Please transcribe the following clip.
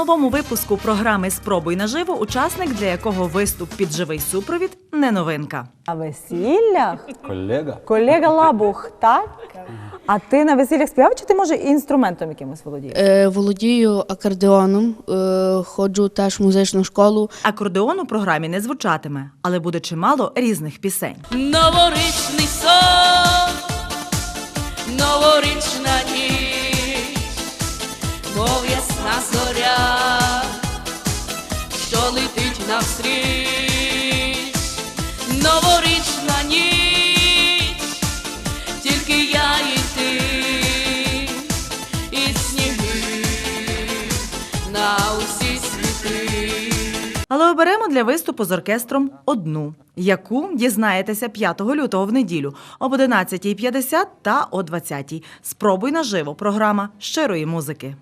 новому випуску програми Спробуй наживо учасник, для якого виступ під живий супровід не новинка. На весіллях Колега? колега Лабух, так? А ти на весіллях співав, чи ти може і інструментом якимось володієш? Е, володію акордеоном, е, ходжу теж в музичну школу. Акордеон у програмі не звучатиме, але буде чимало різних пісень. Новорічний сон, новорічна ніч, мов ясна зоря, навстріч, новорічна ніч, тільки я і ти, і сніги на усі світи. Але оберемо для виступу з оркестром одну, яку дізнаєтеся 5 лютого в неділю об 11.50 та о 20.00. Спробуй наживо. Програма щирої музики.